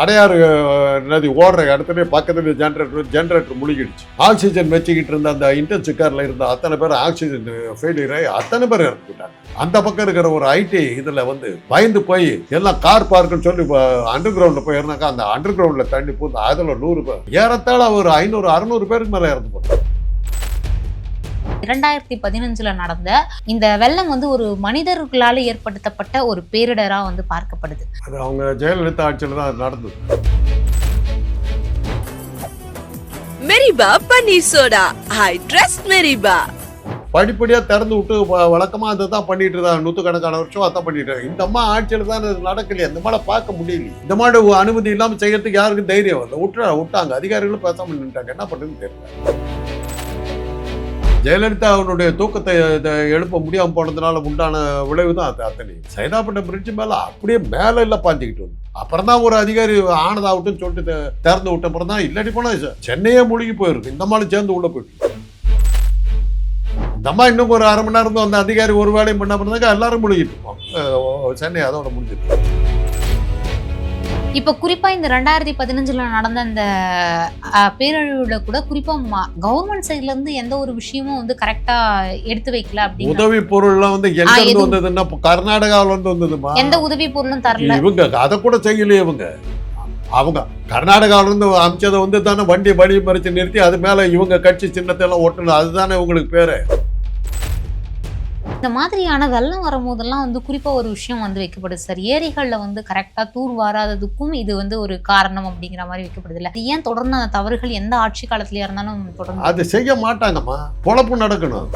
அடையாறு நதி ஓடுற இடத்துல பக்கத்துல ஜென்ரேட்டர் ஜென்ரேட்டர் முழுகிடுச்சு. ஆக்சிஜன் வச்சுக்கிட்டு இருந்த அந்த இன்டென்சி கார்ல இருந்த அத்தனை பேர் ஆக்சிஜன் ஃபெயிலியர் ஆகி அத்தனை பேர் இறந்துட்டாங்க. அந்த பக்கம் இருக்கிற ஒரு ஐடி இதுல வந்து பயந்து போய் எல்லாம் கார் பார்க்குன்னு சொல்லி அண்டர் கிரவுண்ட்ல போயிருந்தாக்கா அந்த அண்டர் கிரவுண்ட்ல தண்ணி பூந்து அதுல நூறு பேர். ஏறத்தாழ ஒரு ஐநூறு அறுநூறு பேருக்கு மேல இறந்து போட்டாங்க இரண்டாயிரத்தி பதினஞ்சுல நடந்த இந்த வெள்ளம் வந்து ஒரு மனிதர்களால ஏற்படுத்தப்பட்ட ஒரு பேரிடரா வந்து பார்க்கப்படுது. அது அவங்க ஜெயலலிதா ஆட்சியில் தான் அது நடந்தது. மெரிபா பன்னீர் சோடா. I trust Meriba. படிப்படியா திறந்து விட்டு வ- வழக்கமா அதை தான் பண்ணிட்டு இருந்தாங்க நூற்றுக்கணக்கான வருஷம் அதான் பண்ணிட்டு இருக்காங்க. இந்த அம்மா ஆட்சியில் தான் இது நடக்கலையே. இந்த மாதிரி பார்க்க முடியல. இந்த மாதிரி அனுமதி இல்லாம செய்யறதுக்கு யாருக்கும் தைரியம் வரல விட்டுறா விட்டாங்க. அதிகாரிகளும் பேசாம நின்றுட்டாங்க என்ன பண்ணுறதுன்னு தெரியல. ஜெயலலிதா அவனுடைய தூக்கத்தை எழுப்ப முடியாமல் போனதுனால உண்டான விளைவு தான் அது அத்தனை. சைதாப்பட்ட பிரிட்ஜ் மேல அப்படியே மேல இல்லை பாஞ்சிக்கிட்டு வந்து. அப்புறம் தான் ஒரு அதிகாரி ஆனதாகட்டும்னு சொல்லிட்டு திறந்து விட்ட அப்புறம் தான் இல்லாட்டி போனா சென்னையே மூழ்கி போயிருக்கு. இந்த மாதிரி சேர்ந்து உள்ளே போயிட்டு. நம்ம இன்னும் ஒரு அரை மணி நேரம் தான் அந்த அதிகாரி ஒரு வேலையும் பண்ண பண்ணாக்க எல்லாரும் முழுகிட்டு இருப்போம். சென்னை அதோட முடிஞ்சிருக்கு இப்ப குறிப்பா இந்த ரெண்டாயிரத்தி பதினஞ்சுல நடந்த அஹ், பேரழிவுல கூட குறிப்பா கவர்மெண்ட் சைட்ல இருந்து எந்த ஒரு விஷயமும் வந்து கரெக்டா எடுத்து வைக்கல அப்படின்னு. உதவி பொருள்லாம் வந்து எங்க ஆ, இருந்து எதுவும் வந்ததுன்னா கர்நாடகாவுல இருந்து வந்ததுமா? எந்த உதவி பொருளும் தரல. இவங்க அதை கூட செய்யலையே இவங்க. அவங்க கர்நாடகாவில இருந்து அமைச்சதை வந்து தானே வண்டி வழி மறிச்சு நிறுத்தி அது மேல இவங்க கட்சி சின்னத்தை எல்லாம் ஒட்டணும் அதுதானே உங்களுக்கு பேரு. இந்த மாதிரியான வெள்ளம் வரும்போதெல்லாம் வந்து குறிப்பா ஒரு விஷயம் வந்து வைக்கப்படுது சார். ஏரிகள்ல வந்து கரெக்டா தூர் வாராததுக்கும் இது வந்து ஒரு காரணம் அப்படிங்கிற மாதிரி வைக்கப்படுது இல்ல ஏன் தொடர்ந்து அந்த தவறுகள் எந்த ஆட்சி காலத்திலயா இருந்தாலும் தொடர்ந்து அது செய்ய மாட்டாங்கம்மா. பொழப்பு நடக்கணும்.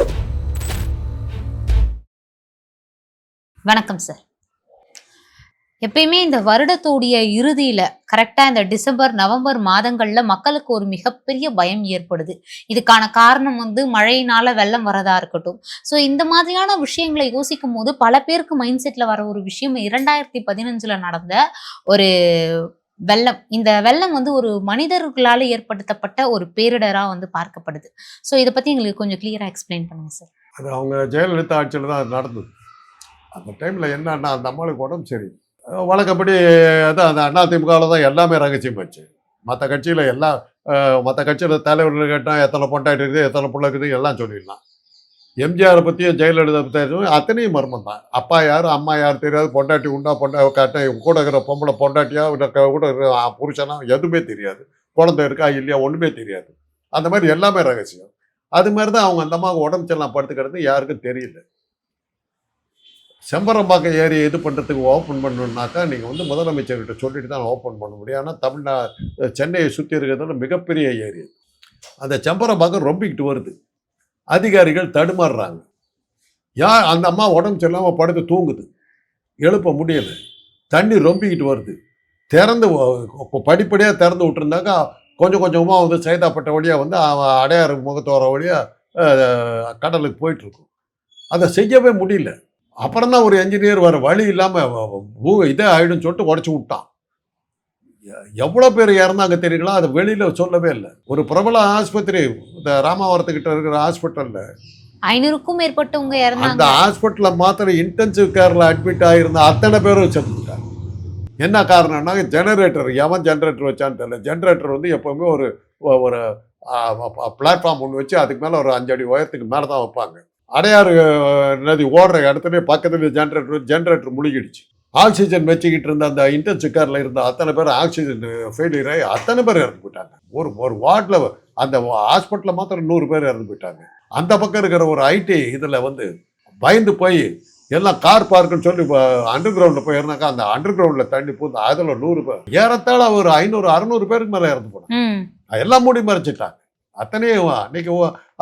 வணக்கம் சார். எப்பயுமே இந்த வருடத்தோடைய இறுதியில கரெக்டா இந்த டிசம்பர் நவம்பர் மாதங்கள்ல மக்களுக்கு ஒரு மிகப்பெரிய பயம் ஏற்படுது. இதுக்கான காரணம் வந்து மழையினால வெள்ளம் வரதா இருக்கட்டும். ஸோ இந்த மாதிரியான விஷயங்களை யோசிக்கும் போது பல பேருக்கு மைண்ட் செட்ல வர ஒரு விஷயம் இரண்டாயிரத்தி பதினஞ்சுல நடந்த ஒரு வெள்ளம். இந்த வெள்ளம் வந்து ஒரு மனிதர்களால ஏற்படுத்தப்பட்ட ஒரு பேரிடரா வந்து பார்க்கப்படுது. ஸோ இதை பத்தி எங்களுக்கு கொஞ்சம் கிளியரா எக்ஸ்பிளைன் பண்ணுங்க சார் அது அவங்க ஜெயலலிதா ஆட்சியில் தான் அது நடந்தது. அந்த டைமில் என்னன்னா அந்த அம்மாளுக்கு உடம்பு சரி வழக்கப்படி அதான் அந்த அதிமுகவில் தான் எல்லாமே ரகசியம் வச்சு மற்ற கட்சியில் எல்லா மற்ற கட்சியில் தலைவர்கள் கேட்டால் எத்தனை பொண்டாட்டி இருக்குது எத்தனை பிள்ளை இருக்குது எல்லாம் சொல்லிடலாம். எம்ஜிஆரை பற்றியும் ஜெயலலிதா பற்றியும் அத்தனையும் மர்மம் தான். அப்பா யார் அம்மா யார் தெரியாது பொண்டாட்டி உண்டா பொண்டா கட்ட கூட இருக்கிற பொம்பளை பொண்டாட்டியா கூட இருக்கிற புருஷனா எதுவுமே தெரியாது. குழந்தை இருக்கா இல்லையா ஒன்றுமே தெரியாது. அந்த மாதிரி எல்லாமே ரகசியம். அது மாதிரி தான் அவங்க அந்த அம்மாவுக்கு உடம்பு சரியில்லாம படுத்துக்கிறது யாருக்கும் தெரியல. செம்பரம்பாக்கம் ஏரியை இது பண்ணுறதுக்கு ஓப்பன் பண்ணணுன்னாக்கா நீங்கள் வந்து முதலமைச்சர்கிட்ட சொல்லிட்டு தான் ஓப்பன் பண்ண முடியும். ஆனால் தமிழ்நா சென்னையை சுற்றி இருக்கிறதுல மிகப்பெரிய ஏரி அந்த செம்பரம்பாக்கம் ரொம்பிக்கிட்டு வருது. அதிகாரிகள் தடுமாறுறாங்க. யார் அந்த அம்மா உடம்பு சரியில்லாமல் படுத்து தூங்குது. எழுப்ப முடியல. தண்ணி ரொம்பிக்கிட்டு வருது. திறந்து படிப்படியாக திறந்து விட்டுருந்தாக்கா கொஞ்சம் கொஞ்சமாக வந்து சைதாப்பட்ட வழியாக வந்து அவன் அடையாறு முகத்தோர வழியாக கடலுக்கு போயிட்டுருக்கும் அதை செய்யவே முடியல. அப்புறம் தான் ஒரு என்ஜினியர் வர வழி இல்லாமல் இதே ஆயிடும்னு சொல்லிட்டு உடச்சி விட்டான். எவ்வளோ பேர் இறந்தாங்க தெரியுங்களா? அது வெளியில் சொல்லவே இல்லை. ஒரு பிரபல ஆஸ்பத்திரி இந்த ராமாவரத்துக்கிட்ட இருக்கிற ஹாஸ்பிட்டலில். ஐநூறுக்கும் மேற்பட்டவங்க அந்த இறந்தாங்க ஹாஸ்பிட்டலில் மாத்திரம் இன்டென்சிவ் கேரில் அட்மிட் ஆகியிருந்த அத்தனை பேரும் செத்துட்டாங்க என்ன காரணம்னா ஜெனரேட்டர் எவன் ஜெனரேட்டர் வச்சான்னு தெரியல. ஜெனரேட்டர் வந்து எப்போவுமே ஒரு ஒரு பிளாட்ஃபார்ம் ஒன்று வச்சு அதுக்கு மேலே ஒரு அஞ்சு அடி உயரத்துக்கு மேலே தான் வைப்பாங்க. அடையாறு நதி ஓடுற இடத்துல பக்கத்துல ஜெனரேட்டர் ஜெனரேட்டர் முழுகிடுச்சு. ஆக்சிஜன் வச்சுக்கிட்டு இருந்த அந்த இன்டென்சிவ் காரில் இருந்த அத்தனை பேர் ஆக்சிஜன் ஃபெயிலியர் ஆகி அத்தனை பேர் இறந்து போயிட்டாங்க. ஒரு ஒரு வார்டில் அந்த ஹாஸ்பிட்டலில் மாத்திரம் நூறு பேர் இறந்து போயிட்டாங்க. அந்த பக்கம் இருக்கிற ஒரு ஐடி இதில் வந்து பயந்து போய் எல்லாம் கார் பார்க்குன்னு சொல்லி அண்டர் கிரவுண்டில் போய் இருந்தாக்கா அந்த அண்டர் கிரவுண்டில் தண்ணி பூந்து அதில் நூறு பேர் ஏறத்தாழ ஒரு ஐநூறு அறுநூறு பேருக்கு மேலே இறந்து போனாங்க. எல்லாம் மூடி மறைச்சிட்டாங்க. அத்தனையும் அன்னைக்கு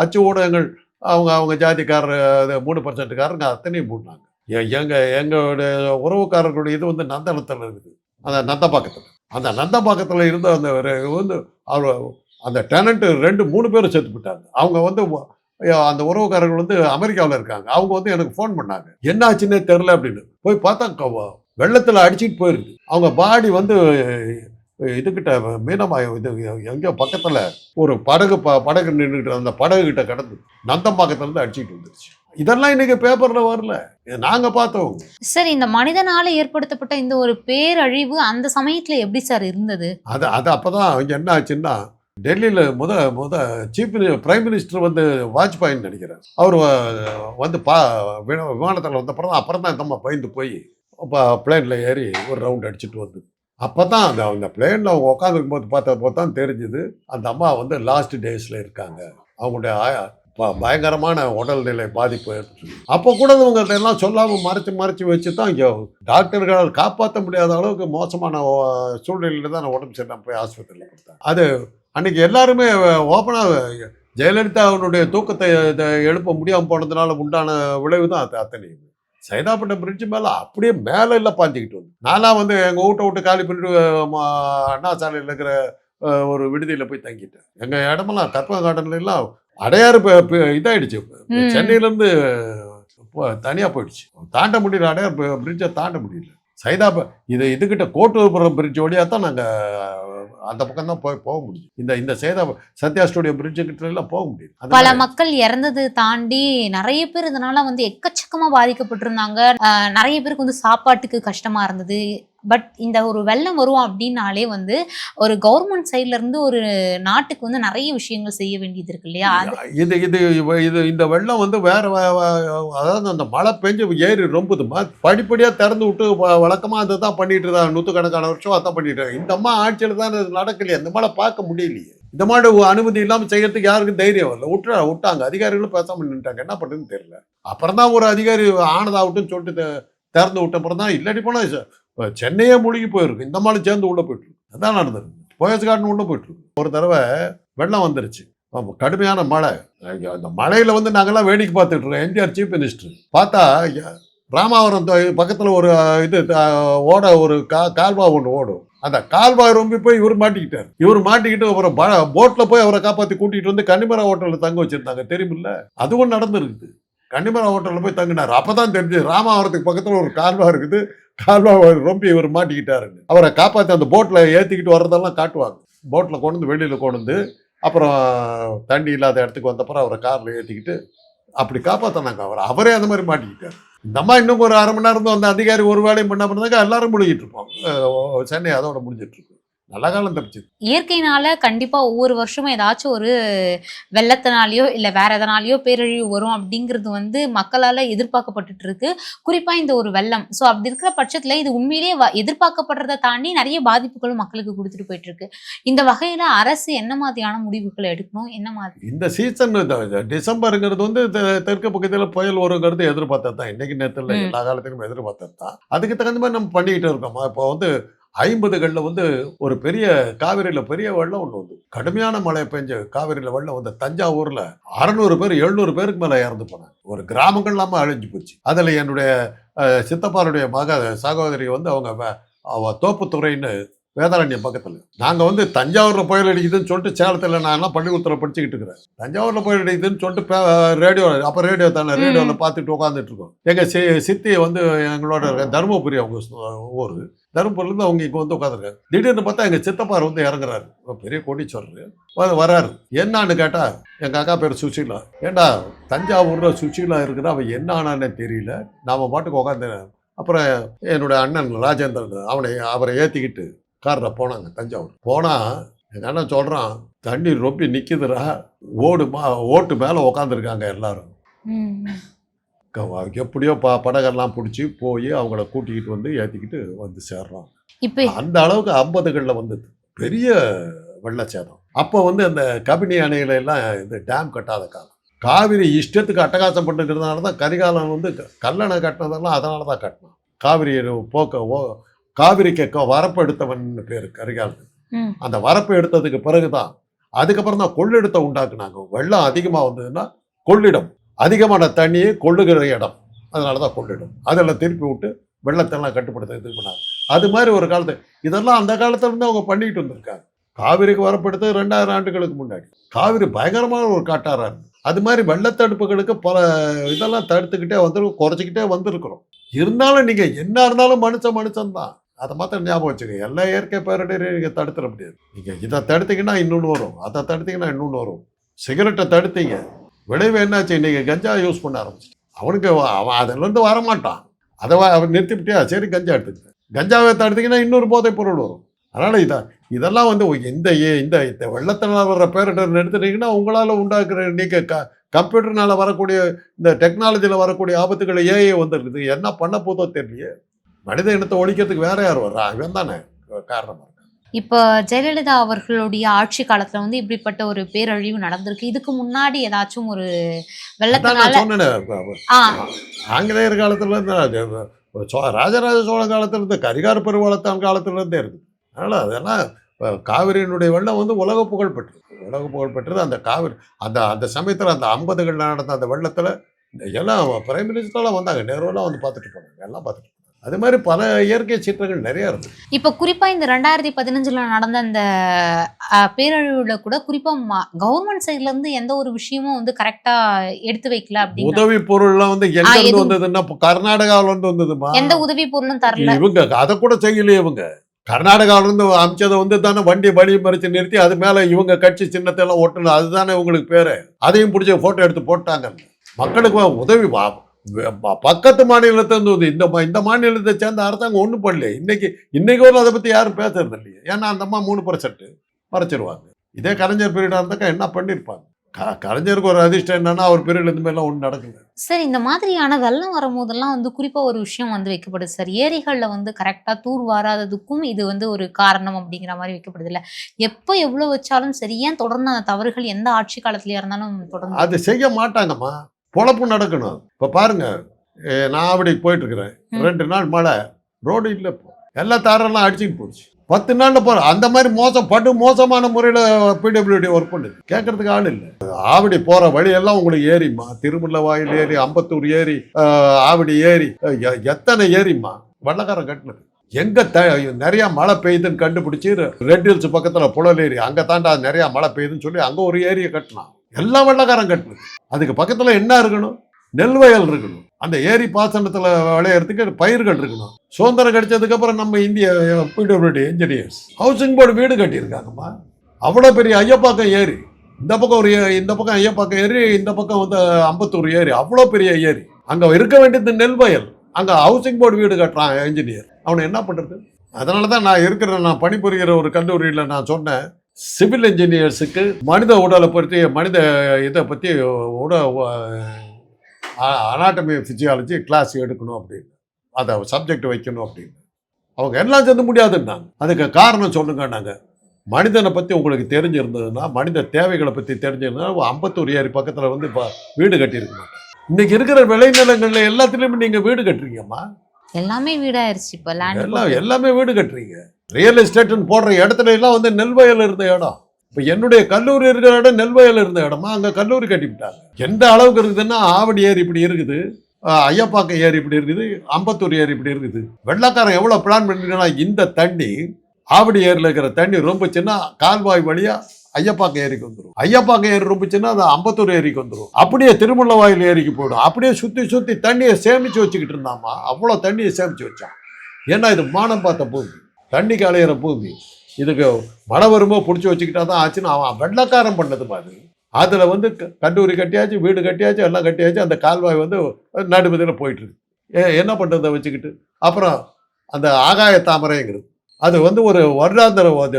அச்சு ஊடகங்கள் அவங்க அவங்க ஜாதிக்காரர் அது மூணு பர்சன்ட்காரங்க அத்தனையும் மூடினாங்க எங்கள் எங்க எங்களுடைய உறவுக்காரர்களுடைய இது வந்து நந்தனத்தில் இருக்குது. அந்த நந்தபாக்கத்தில். அந்த நந்தபாக்கத்தில் இருந்த அந்த ஒரு வந்து அவர் அந்த டேலண்ட்டு ரெண்டு மூணு பேரும் செத்து போட்டாங்க அவங்க வந்து அந்த உறவுக்காரர்கள் வந்து அமெரிக்காவில் இருக்காங்க. அவங்க வந்து எனக்கு ஃபோன் பண்ணாங்க. என்ன ஆச்சுன்னே தெரில அப்படின்னு. போய் பார்த்தா வெள்ளத்தில் அடிச்சுட்டு போயிருக்கு. அவங்க பாடி வந்து இதுகிட்ட மீனமா இது எங்கேயோ பக்கத்தில் ஒரு படகு ப படகு நின்றுட்டு அந்த படகு கிட்ட கடந்து நந்தம்பாக்கத்துல இருந்து அடிச்சிட்டு வந்துருச்சு. இதெல்லாம் இன்னைக்கு பேப்பர்ல வரல. நாங்க பார்த்தோம். சார் இந்த மனிதனால ஏற்படுத்தப்பட்ட இந்த ஒரு பேரழிவு அந்த சமயத்துல எப்படி சார் இருந்தது? அது அது அப்பதான் என்ன ஆச்சுன்னா டெல்லியில் முத முத சீஃப் பிரைம் மினிஸ்டர் வந்து வாஜ்பாயின்னு நினைக்கிறேன் அவர் வந்து பா விமானத்தில் வந்தப்பறம் அப்புறம் தான் இந்த பயந்து போய் பிளேனில் ஏறி ஒரு ரவுண்ட் அடிச்சுட்டு வந்து. அப்போ தான் அந்த அந்த பிளேனில் அவங்க உட்காந்துருக்கும் போது பார்த்தப்போ தான் தெரிஞ்சுது. அந்த அம்மா வந்து லாஸ்ட் டேஸில் இருக்காங்க. அவங்களுடைய ப- பயங்கரமான உடல்நிலை பாதிப்பு ஏற்பட்டு அப்போ கூட இவங்க எல்லாம் சொல்லாமல் மறைச்சு மறைச்சு வச்சு தான் இங்கே டாக்டர்களால் காப்பாற்ற முடியாத அளவுக்கு மோசமான சூழ்நிலையில் தான் தான் உடம்பு சரியில்லாம போய் ஆஸ்பத்திரியில் கொடுத்தாங்க. அது அன்றைக்கி எல்லாருமே ஓப்பனாக ஜெயலலிதா அவனுடைய தூக்கத்தை எழுப்ப முடியாமல் போனதுனால உண்டான விளைவு தான் அது அத்தனை சைதாப்பட்ட பிரிட்ஜ் மேலே அப்படியே மேலே இல்லை பாஞ்சிக்கிட்டு வந்து. நான்லாம் வந்து எங்கள் வீட்டை விட்டு காலி பண்ணிட்டு அண்ணா சாலையில் இருக்கிற ஒரு விடுதியில் போய் தங்கிட்டேன். எங்கள் இடமெல்லாம் கற்பக கார்டன்ல எல்லாம் அடையாறு இதாயிடுச்சு. சென்னையிலேருந்து தனியாக போயிடுச்சு. தாண்ட முடியல அடையார் பிரிட்ஜை தாண்ட முடியல. சைதாப்ப இது இதுகிட்ட கோட்டூர்புரம் பிரிட்ஜ் வழியாக தான் நாங்கள் அந்த பக்கம் தான் போய் போக முடியும். இந்த இந்த சேதா சத்யா ஸ்டுடியோ பிரிட்ஜு கிட்ட எல்லாம் போக முடியும் பல மக்கள் இறந்தது தாண்டி நிறைய பேர் இதனால வந்து எக்கச்சக்கமா பாதிக்கப்பட்டிருந்தாங்க. நிறைய பேருக்கு வந்து சாப்பாட்டுக்கு கஷ்டமா இருந்தது. பட் இந்த ஒரு வெள்ளம் வரும் அப்படின்னாலே வந்து ஒரு கவர்மெண்ட் சைட்ல இருந்து ஒரு நாட்டுக்கு வந்து நிறைய விஷயங்கள் செய்ய வேண்டியது இருக்கு இல்லையா? இது இது இது இந்த வெள்ளம் வந்து வேற அதாவது அந்த மழை பெஞ்சு ஏறி ரொம்புது. படிப்படியாக திறந்து விட்டு வ- அதை தான் பண்ணிட்டு இருந்தாங்க நூற்றுக்கணக்கான வருஷம் அதான் பண்ணிட்டு இருக்காங்க. இந்த அம்மா ஆட்சியில் தான் இது நடக்கலையே. இந்த மழை பார்க்க முடியலையே. இந்த மாதிரி அனுமதி இல்லாமல் செய்யறதுக்கு யாருக்கும் தைரியம் வரல. விட்டுற விட்டாங்க. அதிகாரிகளும் பேசாமல் நின்றுட்டாங்க என்ன பண்ணுறதுன்னு தெரியல. அப்புறம் தான் ஒரு அதிகாரி ஆனதாகட்டும் சொல்லிட்டு திறந்து விட்ட அப்புறம் தான் இல்லாட்டி போனால் சென்னையே மூழ்கி போயிருக்கு. இந்த மாதிரி சேர்ந்து உள்ளே போயிட்டுருக்கு அதான் நடந்தது. போயஸ் கார்டன் உள்ள ஒரு தடவை வெள்ளம் வந்துருச்சு. கடுமையான மழை. அந்த மழையில் வந்து நாங்கள்லாம் வேடிக்கை பார்த்துட்டு இருக்கோம். எம்ஜிஆர் சீஃப் மினிஸ்டர் பார்த்தா ராமாவரம் பக்கத்தில் ஒரு இது ஓட ஒரு கா கால்வா ஒன்று ஓடும். அந்த கால்வாய் ரொம்ப போய் இவர் மாட்டிக்கிட்டார். இவர் மாட்டிக்கிட்டு அப்புறம் போட்டில் போய் அவரை காப்பாற்றி கூட்டிகிட்டு வந்து கன்னிமரா ஹோட்டலில் தங்க வச்சுருந்தாங்க. தெரியுமில்ல? அதுவும் நடந்துருக்குது. கன்னிமரா ஹோட்டலில் போய் தங்கினார். அப்பதான் தெரிஞ்சு ராமாவரத்துக்கு பக்கத்தில் ஒரு கால்வா இருக்குது. கால்வா ரொம்ப இவர் மாட்டிக்கிட்டாருன்னு. அவரை காப்பாற்றி அந்த போட்டில் ஏற்றிக்கிட்டு வர்றதெல்லாம் காட்டுவாங்க. போட்டில் கொண்டு வந்து வெளியில் கொண்டு வந்து அப்புறம் தண்ணி இல்லாத இடத்துக்கு வந்தப்பறம் அவரை காரில் ஏற்றிக்கிட்டு அப்படி காப்பாற்றினாங்க அவர். அவரே அந்த மாதிரி மாட்டிக்கிட்டார். இந்த அம்மா இன்னும் ஒரு அரை மணி நேரம் தான் அந்த அதிகாரி ஒரு வேலையும் பண்ண பண்ணாக்க எல்லாரும் முழுகிட்டு இருப்போம். சென்னை அதோட முடிஞ்சிட்டுருக்கும் நல்ல காலம் தப்பிச்சுது. இயற்கையினால கண்டிப்பா ஒவ்வொரு வருஷமும் ஏதாச்சும் ஒரு வெள்ளத்தினாலேயோ இல்ல வேற எதனாலயோ பேரழிவு வரும் அப்படிங்கிறது வந்து மக்களால எதிர்பார்க்கப்பட்டுட்டு இருக்கு. குறிப்பா இந்த ஒரு வெள்ளம். சோ அப்படி இருக்கிற பட்சத்துல இது உண்மையிலேயே எதிர்பார்க்கப்படுறதை தாண்டி நிறைய பாதிப்புகளும் மக்களுக்கு கொடுத்துட்டு போயிட்டு இருக்கு. இந்த வகையில அரசு என்ன மாதிரியான முடிவுகளை எடுக்கணும்? என்ன மாதிரி? இந்த சீசன் டிசம்பருங்கிறது வந்து தெற்கு பக்கத்தில் புயல் வருங்கிறது எதிர்பார்த்தது தான். இன்னைக்கு நேரத்தில். எல்லா காலத்துக்கும் எதிர்பார்த்தது தான். அதுக்கு தகுந்த மாதிரி நம்ம பண்ணிக்கிட்டு இருக்கோம்? இப்போ வந்து ஐம்பதுகளில் வந்து ஒரு பெரிய காவிரியில் பெரிய வெள்ளம் ஒன்று வந்து. கடுமையான மழை பெஞ்ச காவிரியில் வெள்ளம் வந்து தஞ்சாவூரில் அறநூறு பேர் எழுநூறு பேருக்கு மேலே இறந்து போனாங்க. ஒரு கிராமங்கள் இல்லாமல் அழிஞ்சு போச்சு. அதில் என்னுடைய சித்தப்பாருடைய மக சகோதரி வந்து அவங்க அவ தோப்புத்துறைன்னு வேதாரண்யம் பக்கத்தில். நாங்கள் வந்து தஞ்சாவூரில் புயல் அடிக்குதுன்னு சொல்லிட்டு சேலத்தில் நான்லாம் பள்ளிக்கூடத்தில் படிச்சுக்கிட்டு இருக்கிறேன். தஞ்சாவூரில் புயல் அடிக்குதுன்னு சொல்லிட்டு ரேடியோ அப்போ ரேடியோ தானே ரேடியோவில் பார்த்துட்டு உட்காந்துட்டு இருக்கோம். எங்கள் சி சித்தி வந்து எங்களோட தருமபுரி அவங்க ஊர். தருமபுரிலேருந்து அவங்க இங்கே வந்து உட்காந்துருக்காங்க திடீர்னு பார்த்தா எங்கள் சித்தப்பார் வந்து இறங்குறாரு. பெரிய கோடீஸ்வரர். வராரு என்னான்னு கேட்டா எங்கள் அக்கா பேர் சுஷீலா. ஏண்டா தஞ்சாவூரில் சுஷீலா இருக்கிற அவன் என்ன ஆனான்னு தெரியல. நாம பாட்டுக்கு உட்காந்து அப்புறம் என்னோட அண்ணன் ராஜேந்திரன் அவனை அவரை ஏற்றிக்கிட்டு காரில் போனாங்க தஞ்சாவூர். போனால் எங்கள் அண்ணன் சொல்கிறான் தண்ணி ரொப்பி நிற்கிதுடா ஓடு மா ஓட்டு மேலே உக்காந்துருக்காங்க எல்லாரும். எப்படியோ ப படகெல்லாம் பிடிச்சி போய் அவங்கள கூட்டிக்கிட்டு வந்து ஏற்றிக்கிட்டு வந்து சேர்றோம் இப்ப அந்த அளவுக்கு ஐம்பதுகளில் வந்தது. பெரிய வெள்ளச்சேதம். அப்போ வந்து அந்த கபினி அணையில எல்லாம் இந்த டேம் கட்டாத காலம். காவிரி இஷ்டத்துக்கு அட்டகாசம் பண்ணுறதுனால தான் கரிகாலன் வந்து கல்லணை கட்டினதெல்லாம் அதனால தான் கட்டினான். காவிரி போக்க ஓ காவிரிக்கு வரப்பு எடுத்தவன் பேர் கரிகாலன். ம். அந்த வரப்பு எடுத்ததுக்கு பிறகுதான் அதுக்கப்புறம் தான் கொள்ளிடத்தை உண்டாக்குனாங்க. வெள்ளம் அதிகமாக வந்ததுன்னா கொள்ளிடம். அதிகமான தண்ணியை கொள்ளுகிற இடம். அதனால தான் கொள்ளிடம். அதில் திருப்பி விட்டு வெள்ளத்தெல்லாம் கட்டுப்படுத்த இது பண்ணாங்க. அது மாதிரி ஒரு காலத்து இதெல்லாம் அந்த காலத்துல இருந்து அவங்க பண்ணிக்கிட்டு வந்திருக்காங்க. காவிரிக்கு வரப்படுத்து ரெண்டாயிரம் ஆண்டுகளுக்கு முன்னாடி. காவிரி பயங்கரமான ஒரு காட்டாரா இருக்கு அது மாதிரி வெள்ளத்தடுப்புகளுக்கு பல இதெல்லாம் தடுத்துக்கிட்டே வந்துருக்கோம் குறைச்சிக்கிட்டே வந்திருக்கிறோம். இருந்தாலும் நீங்க என்ன இருந்தாலும் மனுஷன் மனுஷன் தான் அதை மாத்திரம் ஞாபகம் வச்சுக்க எல்லா இயற்கை பேரிடரையும் நீங்கள் தடுத்துட முடியாது. நீங்கள் இதை தடுத்தீங்கன்னா இன்னொன்று வரும். அதை தடுத்தீங்கன்னா இன்னொன்று வரும். சிகரெட்டை தடுத்தீங்க. விளைவு என்னாச்சு? இன்றைக்கி கஞ்சா யூஸ் பண்ண ஆரம்பிச்சிட்டு அவனுக்கு அவன் அதிலேருந்து வரமாட்டான். அதை அவன் நிறுத்திவிட்டியா? சரி கஞ்சா எடுத்துக்க கஞ்சாவை தடுத்தீங்கன்னா இன்னொரு போதைப் பொருள் வரும். அதனால் இதை இதெல்லாம் வந்து இந்த ஏ- இந்த இந்த வெள்ளத்தினால் வர்ற பேரிடர் எடுத்துட்டீங்கன்னா உங்களால் உண்டாக்குற நீங்கள் க கம்ப்யூட்டர்னால் வரக்கூடிய இந்த டெக்னாலஜியில் வரக்கூடிய ஆபத்துகள் ஏஐ வந்துருக்குது. என்ன பண்ண போதோ தெரியலையே. மனித இனத்தை ஒழிக்கிறதுக்கு வேற யார் வர்றா? இவன் தானே. காரணமாக இப்போ ஜெயலலிதா அவர்களுடைய ஆட்சி காலத்துல வந்து இப்படிப்பட்ட ஒரு பேரழிவு நடந்திருக்கு. இதுக்கு முன்னாடி ஏதாச்சும் ஒரு வெள்ளத்தினால ஆங்கிலேயர் காலத்துல இருந்து ராஜராஜ சோழ காலத்துல இருந்து கரிகார பெருவளத்தான் காலத்துல இருந்தே இருக்கு அதனால அதெல்லாம் காவிரியினுடைய வெள்ளம் வந்து உலக புகழ் பெற்றது. உலக புகழ் பெற்றது அந்த காவிரி அந்த அந்த சமயத்துல அந்த ஐம்பதுகளில் நடந்த அந்த வெள்ளத்துல எல்லாம் பிரைம் மினிஸ்டர்லாம் வந்தாங்க. நேருலாம் வந்து பார்த்துட்டு போனாங்க. எல்லாம் பார்த்துட்டு அது மாதிரி பல இயற்கை சீற்றங்கள் நிறைய இருக்கு. இப்போ குறிப்பா இந்த ரெண்டாயிரத்தி பதினஞ்சுல நடந்த அந்த பேரழிவுல கூட குறிப்பா கவர்மெண்ட் சைட்ல இருந்து எந்த ஒரு விஷயமும் வந்து கரெக்டா எடுத்து வைக்கல அப்படிங்கிற உதவி பொருள்லாம் வந்து எங்க ஆ, இருந்து எதுவும் வந்ததுன்னா இப்ப கர்நாடகாவில இருந்து வந்ததுமா? எந்த உதவி பொருளும் தரல. இவங்க அதை கூட செய்யலையே இவங்க. கர்நாடகாவில இருந்து அமிச்சதை வந்து தானே வண்டி வழி மறிச்சு நிறுத்தி அது மேல இவங்க கட்சி சின்னத்தை எல்லாம் ஒட்டணும் அதுதானே உங்களுக்கு பேரு. அதையும் பிடிச்ச போட்டோ எடுத்து போட்டாங்க. மக்களுக்கு உதவி வா- வ- ப- பக்கத்து மாநிலத்தை இருந்து வந்து இந்த இந்த மாநிலத்தை சேர்ந்த அரசாங்கம் ஒன்றும் பண்ணல இன்னைக்கு இன்னைக்கு ஒரு அதை பத்தி யாரும் பேசுறது இல்லையே. ஏன்னா அந்த அம்மா மூணு பர்சன்ட் மறைச்சிருவாங்க இதே கலைஞர் பீரியடா இருந்தாக்கா என்ன பண்ணியிருப்பாங்க க- கலைஞருக்கு ஒரு அதிர்ஷ்டம் என்னன்னா அவர் பீரியட்ல இந்த மாதிரிலாம் ஒன்றும் நடக்கல. சார் இந்த மாதிரியான வெள்ளம் வரும்போதெல்லாம் வந்து குறிப்பா ஒரு விஷயம் வந்து வைக்கப்படுது சார். ஏரிகள்ல வந்து கரெக்டா தூர் வாராததுக்கும் இது வந்து ஒரு காரணம் அப்படிங்கிற மாதிரி வைக்கப்படுது இல்ல? எப்போ எவ்வளவு வச்சாலும் சரி ஏன் தொடர்ந்து அந்த தவறுகள் எந்த ஆட்சி காலத்திலயா இருந்தாலும் தொடர்ந்து அது செய்ய மாட்டாங்கம்மா. பொழப்பு நடக்கணும். இப்போ பாருங்க நான் அப்படி போயிட்டு இருக்கிறேன் ம். ரெண்டு நாள் மழை ரோடு இல்லை எல்லா தாரெல்லாம் அடிச்சுட்டு போச்சு. பத்து நாள்ல போற அந்த மாதிரி மோசம் படு மோசமான முறையில் பிடபிள்யூடி ஒர்க் பண்ணுது. கேட்கறதுக்கு ஆள் இல்லை. ஆவடி போற வழியெல்லாம் உங்களுக்கு ஏரிம்மா திருமுல்ல வாயில் ஏரி அம்பத்தூர் ஏரி ஆவடி ஏரி எத்தனை ஏரிம்மா வெள்ளக்காரன் கட்டினது. எங்க த நிறைய மழை பெய்யுதுன்னு கண்டுபிடிச்சி ரெட் ஹில்ஸ் பக்கத்துல புழல் ஏரி அங்க தாண்டா நிறைய மழை பெய்யுதுன்னு சொல்லி அங்க ஒரு ஏரியை கட்டினான். எல்லாம் வெள்ளக்காரன் கட்டுறது அதுக்கு பக்கத்தில் என்ன இருக்கணும்? நெல் வயல் இருக்கணும். அந்த ஏரி பாசனத்தில் விளையறதுக்கு பயிர்கள் இருக்கணும். சுதந்திரம் கிடைச்சதுக்கப்புறம் நம்ம இந்திய பிடபிள்யூடி இன்ஜினியர்ஸ் ஹவுசிங் போர்டு வீடு கட்டியிருக்காங்கம்மா. அவ்வளோ பெரிய ஐயப்பாக்கம் ஏரி. இந்த பக்கம் ஒரு இந்த பக்கம் ஐயப்பாக்கம் ஏரி இந்த பக்கம் வந்து அம்பத்தூர் ஏரி. அவ்வளோ பெரிய ஏரி. அங்கே இருக்க வேண்டியது நெல் வயல். அங்கே ஹவுசிங் போர்டு வீடு கட்டுறான் இன்ஜினியர் அவனை என்ன பண்ணுறது அதனால தான் நான் இருக்கிற நான் பணிபுரிகிற ஒரு கல்லூரியில் நான் சொன்னேன். சிவில் இன்ஜினியர்ஸுக்கு மனித உடலை பற்றி மனித இதை பற்றி உட அனாட்டமி ஃபிசியாலஜி கிளாஸ் எடுக்கணும் அப்படின்னு. அதை சப்ஜெக்ட் வைக்கணும் அப்படின்னு. அவங்க எல்லாம் சேர்ந்து முடியாதுன்னாங்க. அதுக்கு காரணம் சொல்லுங்க நாங்கள் மனிதனை பற்றி உங்களுக்கு தெரிஞ்சிருந்ததுன்னா மனித தேவைகளை பற்றி தெரிஞ்சிருந்தா அம்பத்தூர் ஏரி பக்கத்தில் வந்து இப்போ வீடு கட்டியிருக்க மாட்டேன் இன்னைக்கு இருக்கிற விளைநிலங்கள்ல எல்லாத்துலேயுமே நீங்கள் வீடு கட்டுறீங்கம்மா. எல்லாமே வீடாயிருச்சு இப்ப எல்லாம் எல்லாமே வீடு கட்டுறீங்க. ரியல் எஸ்டேட்னு போடுற இடத்துல எல்லாம் வந்து நெல் வயல் இருந்த இடம். இப்போ என்னுடைய கல்லூரி இருக்கிற இடம் நெல் வயல் இருந்த இடமா? அங்கே கல்லூரி கட்டிவிட்டாங்க. எந்த அளவுக்கு இருக்குதுன்னா ஆவடி ஏரி இப்படி இருக்குது. ஐயப்பாக்கம் ஏரி இப்படி இருக்குது. அம்பத்தூர் ஏரி இப்படி இருக்குது. வெள்ளக்காரன் எவ்வளோ பிளான் பண்ணிருக்கேன்னா இந்த தண்ணி ஆவடி ஏரியில் இருக்கிற தண்ணி ரொம்ப சின்ன கால்வாய் வழியாக ஐயப்பாக்கம் ஏரிக்கு வந்துடும் ஐயப்பாக்கம் ஏரி ரொம்பச்சுன்னா அது அம்பத்தூர் ஏரிக்கு வந்துடும் அப்படியே திருமுல்லவாயில் ஏரிக்கு போயிடும். அப்படியே சுற்றி சுற்றி தண்ணியை சேமித்து வச்சுக்கிட்டு இருந்தாமா அவ்வளோ தண்ணியை சேமித்து வச்சான். ஏன்னா இது மானம் பார்த்த பூமி. தண்ணி கலையிற பூமி இதுக்கு மழை வருமோ பிடிச்சி வச்சுக்கிட்டா தான் ஆச்சுன்னு அவன் வெள்ளக்காரன் பண்ணது மாதிரி. அதில் வந்து கல்லூரி கட்டியாச்சு வீடு கட்டியாச்சு எல்லாம் கட்டியாச்சு அந்த கால்வாய் வந்து நடுமதியில் போயிட்டு இருக்கு ஏ என்ன பண்ணுறதை வச்சுக்கிட்டு? அப்புறம் அந்த ஆகாய தாமரைங்கிறது. அது வந்து ஒரு வருடாந்திரம் அது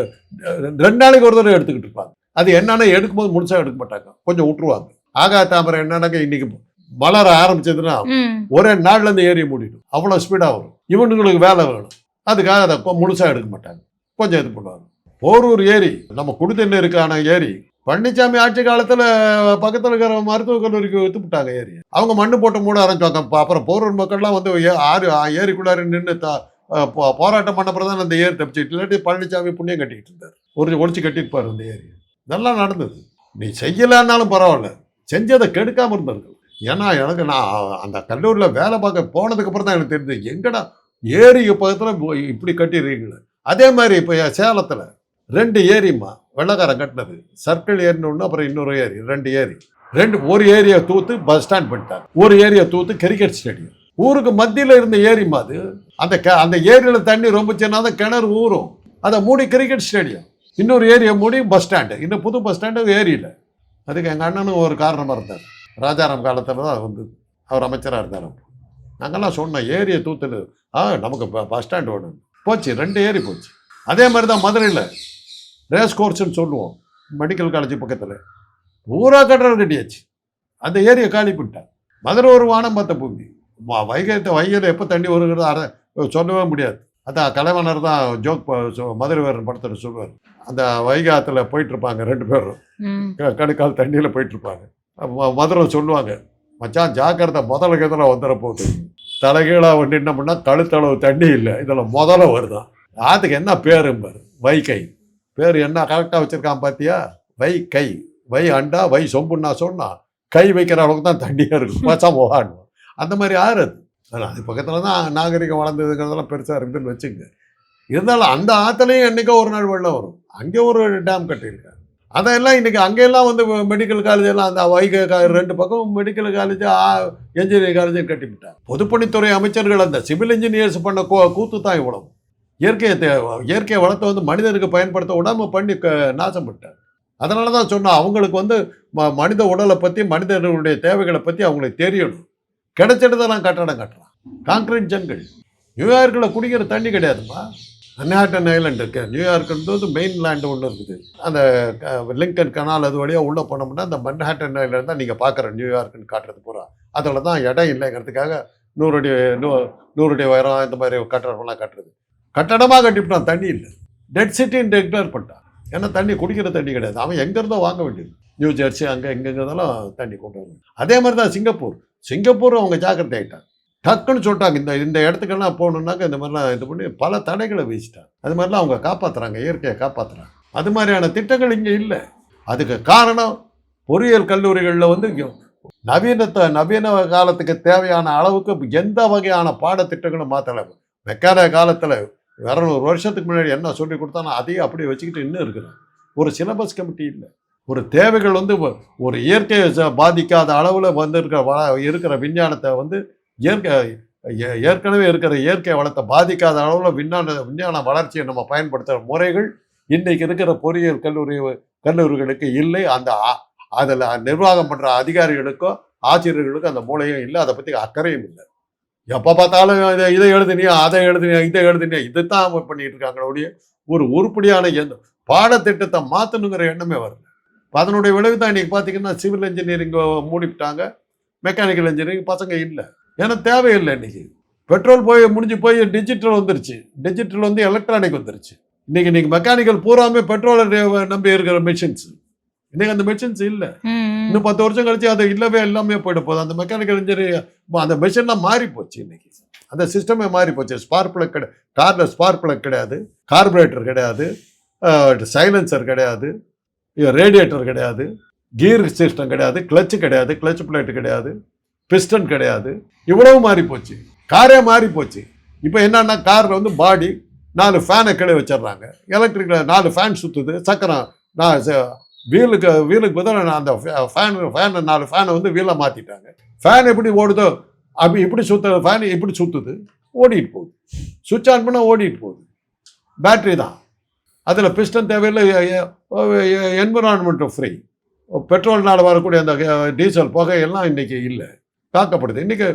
ரெண்டு நாளைக்கு ஒரு தடவை எடுத்துக்கிட்டு இருப்பாங்க. அது என்னன்னா எடுக்கும்போது முழுசாக எடுக்க மாட்டாங்க. கொஞ்சம் விட்டுருவாங்க. ஆகாய தாமரை என்னன்னாக்க இன்னைக்கு மலர ஆரம்பிச்சதுன்னா ஒரே நாள்ல இருந்து ஏரியை மூடிடும். அவ்வளோ ஸ்பீடாக வரும். இவனுங்களுக்கு வேலை வேணும். அதுக்காக அதை முழுசாக எடுக்க மாட்டாங்க. கொஞ்சம் இது பண்ணுவாங்க. போரூர் ஏரி நம்ம குடித்தண்ணீருக்கான ஏரி பழனிசாமி ஆட்சி காலத்தில் பக்கத்தில் இருக்கிற மருத்துவக் கல்லூரிக்கு வித்து விட்டாங்க ஏரி. அவங்க மண்ணு போட்டு மூட ஆரம்பிச்சாங்க. அப்புறம் போரூர் மக்கள்லாம் வந்து ஏ- ஆறு ஆ- ஏரிக்குள்ளார நின்று போராட்டம் பண்ண பிறகு தான் அந்த ஏரி தப்பிச்சுட்டு இல்லாட்டி பழனிசாமி புண்ணியம் கட்டிக்கிட்டு இருந்தார். ஒரு ஒழிச்சு கட்டியிருப்பார் அந்த ஏரி. இதெல்லாம் நடந்தது. நீ செய்யலைன்னாலும் பரவாயில்ல. செஞ்சதை கெடுக்காமல் இருந்தார்கள் ஏன்னா எனக்கு நான் அந்த கல்லூரியில் வேலை பார்க்க போனதுக்கப்புறம் தான் எனக்கு தெரிஞ்சது. எங்கடா ஏரி பக்கத்தில் இப்படி கட்டிடுறீங்களே அதே மாதிரி இப்போ சேலத்தில் ரெண்டு ஏரிம்மா வெள்ளக்காரன் கட்டினது. சர்க்கிள் ஏரின்னு ஒன்று அப்புறம் இன்னொரு ஏரி ரெண்டு ஏரி. ரெண்டு ஒரு ஏரியை தூத்து பஸ் ஸ்டாண்ட் பண்ணிட்டாங்க. ஒரு ஏரியா தூத்து கிரிக்கெட் ஸ்டேடியம் ஊருக்கு மத்தியில் இருந்த ஏரிம்மா அது. அந்த க அந்த ஏரியில் தண்ணி ரொம்ப சின்னதாக கிணறு ஊறும். அதை மூடி கிரிக்கெட் ஸ்டேடியம் இன்னொரு ஏரியா மூடி பஸ் ஸ்டாண்டு இன்னும் புது பஸ் ஸ்டாண்டு ஏரியில். அதுக்கு எங்கள் அண்ணனும் ஒரு காரணமாக இருந்தார். ராஜாராம் காலத்தில் தான் வந்து அவர் அமைச்சராக இருந்தார். அப்போ நாங்கெல்லாம் சொன்னோம் ஏரியை தூத்துட்டு ஆ நமக்கு பஸ் ஸ்டாண்ட் வேணும் போச்சு ரெண்டு ஏரி போச்சு. அதே மாதிரி தான் மதுரையில் ரேஸ் கோர்ஸ்னு சொல்லுவோம். மெடிக்கல் காலேஜ் பக்கத்தில். பூரா கட்டடம் கட்டியாச்சு அந்த ஏரியை காலி பண்ணிட்டாங்க. மதுரை ஒரு வானம் பார்த்த பூமி. வ- வைகத்தை வைகையில் எப்போ தண்ணி வருகிறது அரை சொல்லவே முடியாது. அதான் கலைவனர் தான் ஜோக் மதுரை வேறன் படத்தில் சொல்லுவார். அந்த வைகை ஆத்துல போயிட்டு இருப்பாங்க ரெண்டு பேரும். ம். க- கணுக்கால் தண்ணியில் போயிட்டு இருப்பாங்க. ம- மதுரை சொல்லுவாங்க. மச்சான் ஜாக்கிரதை முதல்ல கதில் வந்துட போகுது தலைகீழாக வந்து என்ன பண்ணால் கழுத்தளவு தண்ணி இல்லை. இதில் முதல்ல வருதான் ஆற்றுக்கு என்ன பேரும்பார் வைகை பேர் என்ன? கரெக்டாக வச்சுருக்கான் பார்த்தியா வை கை. வை அண்டா வை சொம்புன்னா சொன்னா கை வைக்கிற அளவுக்கு தான் தண்ணியாக இருக்கும். மச்சான் போகாடுவோம் அந்த மாதிரி ஆறு. அது அது பக்கத்தில் தான் நாகரிகம் வளர்ந்ததுங்கிறதெல்லாம் பெருசாக இருக்குதுன்னு வச்சுங்க இருந்தாலும் அந்த ஆற்றுலையும் என்றைக்கோ ஒரு நாள் வெள்ளம் வரும். அங்கே ஒரு டேம் கட்டியிருக்காங்க அதெல்லாம் இன்றைக்கி அங்கெல்லாம் வந்து மெடிக்கல் காலேஜ் எல்லாம் அந்த வைகை கா- ரெண்டு பக்கம் மெடிக்கல் காலேஜ் என்ஜினியரிங் காலேஜ் கட்டிவிட்டாங்க பொதுப்பணித்துறை அமைச்சர்கள் அந்த சிவில் இன்ஜினியர்ஸ் பண்ண கூ கூத்து தான் இவ்வளவு. இயற்கையை தே இயற்கை வளத்தை வந்து மனிதனுக்கு பயன்படுத்த விடாம பண்ணி க நாசம் விட்டார் அதனால தான் சொன்னால் அவங்களுக்கு வந்து ம மனித உடலை பற்றி மனிதர்களுடைய தேவைகளை பற்றி அவங்களுக்கு தெரியணும். கிடைச்சிட்டதெல்லாம் கட்டடம் கட்டலாம். கான்கிரீட் ஜங்கல் நியூயார்க்கில் குடிக்கிற தண்ணி கிடையாதுமா மன்ஹாட்டன் ஐலண்ட் இருக்கு. நியூயார்க்குன்றது மெயின் லேண்டு ஒன்று இருக்குது. அந்த லிங்கன் கனால் அது வழியாக உள்ளே போனோம்னா அந்த மன்ஹாட்டன் ஐலண்ட் தான் நீங்கள் பார்க்குற நியூயார்க்குன்னு காட்டுறது பூரா. அதில் தான் இடம் இல்லைங்கிறதுக்காக நூறு அடி நூ நூறு அடி உயரம் இந்த மாதிரி கட்டடமெல்லாம் கட்டுறது. கட்டடமாக கட்டிவிட்டான் தண்ணி இல்லை. டெட் சிட்டின்னு டிக்ளேர் பண்ணிட்டான். ஏன்னா தண்ணி குடிக்கிற தண்ணி கிடையாது. அவன் எங்கேருந்தோ வாங்க வேண்டியது. நியூ ஜெர்சி அங்கே எங்கெங்கதெல்லாம் தண்ணி கொண்டு வரணும் அதே மாதிரி தான் சிங்கப்பூர். சிங்கப்பூர் அவங்க ஜாக்கிரதை ஆகிட்டாங்க டக்குன்னு சொல்லிட்டாங்க. இந்த இந்த இடத்துக்கெல்லாம் போகணுன்னாக்க இந்த மாதிரிலாம் இது பண்ணி பல தடைகளை வீசிட்டாங்க அது மாதிரிலாம் அவங்க காப்பாற்றுறாங்க இயற்கையை காப்பாற்றுறாங்க அது மாதிரியான திட்டங்கள் இங்கே இல்லை. அதுக்கு காரணம் பொறியியல் கல்லூரிகளில் வந்து நவீனத்தை நவீன காலத்துக்கு தேவையான அளவுக்கு எந்த வகையான பாடத்திட்டங்களும் மாற்றலை மெக்கான காலத்தில் இரநூறு வருஷத்துக்கு முன்னாடி என்ன சொல்லி கொடுத்தானோ அதையும் அப்படியே வச்சுக்கிட்டு இன்னும் இருக்கிறோம் ஒரு சிலபஸ் கமிட்டி இல்லை. ஒரு தேவைகள் வந்து ஒரு இயற்கையை ச- பாதிக்காத அளவில் வந்து இருக்கிற வ இருக்கிற விஞ்ஞானத்தை வந்து இயற்கை ஏ- ஏற்கனவே இருக்கிற இயற்கை வளத்தை பாதிக்காத அளவில் விஞ்ஞான விஞ்ஞான வளர்ச்சியை நம்ம பயன்படுத்துகிற முறைகள் இன்றைக்கு இருக்கிற பொறியியல் கல்லூரி கல்லூரிகளுக்கு இல்லை. அந்த அதில் நிர்வாகம் பண்ணுற அதிகாரிகளுக்கோ ஆசிரியர்களுக்கும் அந்த மூளையும் இல்லை. அதை பற்றி அக்கறையும் இல்லை. எப்போ பார்த்தாலும் இதை இதை எழுதுனியா அதை எழுதுனியா இதை எழுதுனியா இதைத்தான் அவங்க பண்ணிட்டு இருக்காங்களுடைய ஒரு உருப்படியான எந்த பாடத்திட்டத்தை மாற்றணுங்கிற எண்ணமே வரல. இப்போ அதனுடைய விளைவு தான் இன்றைக்கி பார்த்தீங்கன்னா சிவில் இன்ஜினியரிங் மூடிவிட்டாங்க. மெக்கானிக்கல் இன்ஜினியரிங் பசங்க இல்லை. ஏன்னா தேவையில்லை இன்னைக்கு. பெட்ரோல் போய் முடிஞ்சு போய் டிஜிட்டல் வந்துருச்சு. டிஜிட்டல் வந்து எலக்ட்ரானிக் வந்துருச்சு. இன்னைக்கு நீங்கள் மெக்கானிக்கல் பூராமே பெட்ரோலை நம்பி இருக்கிற மிஷின்ஸ் இன்னைக்கு அந்த மிஷின்ஸ் இல்லை. இன்னும் பத்து வருஷம் கழிச்சு அது இல்லவே எல்லாமே போயிட போகுது. அந்த மெக்கானிக்கல் இன்ஜினியரிங் அந்த மிஷின்லாம் மாறி போச்சு இன்னைக்கு. அந்த சிஸ்டமே மாறி போச்சு. ஸ்பார்க் பிளக் கிடையாது காரில் ஸ்பார்க் பிளக் கிடையாது. கார்பரேட்டர் கிடையாது. சைலன்சர் கிடையாது. ரேடியேட்டர் கிடையாது. கீர் சிஸ்டம் கிடையாது. கிளச்சு கிடையாது. கிளச் பிளேட் கிடையாது. பிஸ்டன் கிடையாது. இவ்வளவு மாறி போச்சு காரே மாறி போச்சு இப்போ என்னன்னா காரில் வந்து பாடி நாலு ஃபேனை கீழே வச்சிடுறாங்க. எலக்ட்ரிக்கில் நாலு ஃபேன் சுற்றுது சக்கரம் நான் ச- வீலுக்கு வீலுக்கு பதிலாக நான் அந்த ஃபேன் ஃபேனை நாலு ஃபேனை வந்து வீலை மாற்றிட்டாங்க ஃபேன் எப்படி ஓடுதோ அப்படி இப்படி சுற்றுற ஃபேன் இப்படி சுற்றுது ஓடிட்டு போகுது. சுவிட்ச் ஆன் பண்ணால் ஓடிட்டு போகுது. பேட்ரி தான். அதில் பிஸ்டன் தேவையில்லை என்விரான்மெண்ட்டு ஃப்ரீ பெட்ரோல்னால் வரக்கூடிய அந்த டீசல் புகையெல்லாம் இன்றைக்கி இல்லை. தாக்கப்படுது. இன்றைக்கி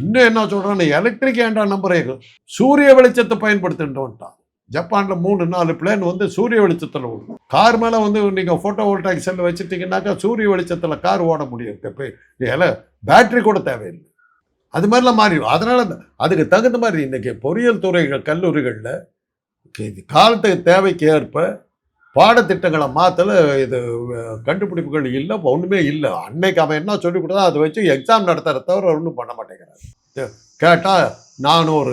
இன்னும் என்ன சொல்கிறான்னு எலக்ட்ரிக் ஏண்டா நம்புறீர்கள் சூரிய வெளிச்சத்தை பயன்படுத்துன்றோன்ட்டான். ஜப்பானில் மூணு நாலு பிளேன் வந்து சூரிய வெளிச்சத்தில் ஓடும். கார் மேலே வந்து நீங்கள் ஃபோட்டோ வோல்டாக் செல் வச்சுட்டிங்கனாக்கா சூரிய வெளிச்சத்தில் கார் ஓட முடியும். இப்போ பேட்ரி கூட தேவையில்லை. அது மாதிரிலாம் மாறிடும். அதனால் அதுக்கு தகுந்த மாதிரி இன்றைக்கி பொறியியல் துறைகள் கல்லூரிகளில் காலத்துக்கு தேவைக்கு ஏற்ப பாடத்திட்டங்களை மாற்றல இது கண்டுபிடிப்புகள் இல்லை ஒன்றுமே இல்லை. அன்னைக்கு அவன் என்ன சொல்லி கொடுத்தா அதை வச்சு எக்ஸாம் நடத்துகிற தவிர ஒன்றும் பண்ண மாட்டேங்கிறான் கேட்டால் நானும் ஒரு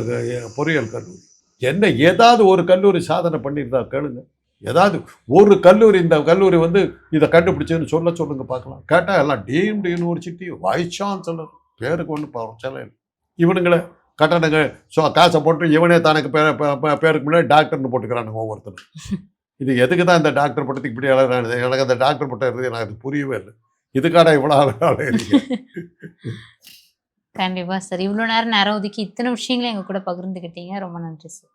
பொறியியல் கல்லூரி. என்ன ஏதாவது ஒரு கல்லூரி சாதனை பண்ணியிருந்தா கேளுங்க. ஏதாவது ஒரு கல்லூரி இந்த கல்லூரி வந்து இதை கண்டுபிடிச்சதுன்னு சொல்ல சொல்லுங்க பார்க்கலாம். கேட்டால் எல்லாம் டீம்டு யூனிவர்சிட்டி வைஸ் சான்சலர் பேருக்கு ஒன்றும் பிரச்சனை இல்லை. இவனுங்களே கட்டணங்கள் ஸோ காசை போட்டு இவனே தனக்கு பே- பே- பேருக்கு முன்னாடி டாக்டர்னு போட்டுக்கிறானுங்க ஒவ்வொருத்தரும். இது எதுக்கு தான் இந்த டாக்டர் பட்டத்துக்கு இப்படி அழகானது எனக்கு அந்த டாக்டர் பட்டம் இருந்தது எனக்கு அது புரியவே இல்லை. இதுக்காடா இவ்வளோ அழகாக கண்டிப்பா சார் இவ்வளவு நேரம் நேரம் ஒதுக்கி இத்தனை விஷயங்களை எங்கள் கூட பகிர்ந்துக்கிட்டீங்க. ரொம்ப நன்றி சார்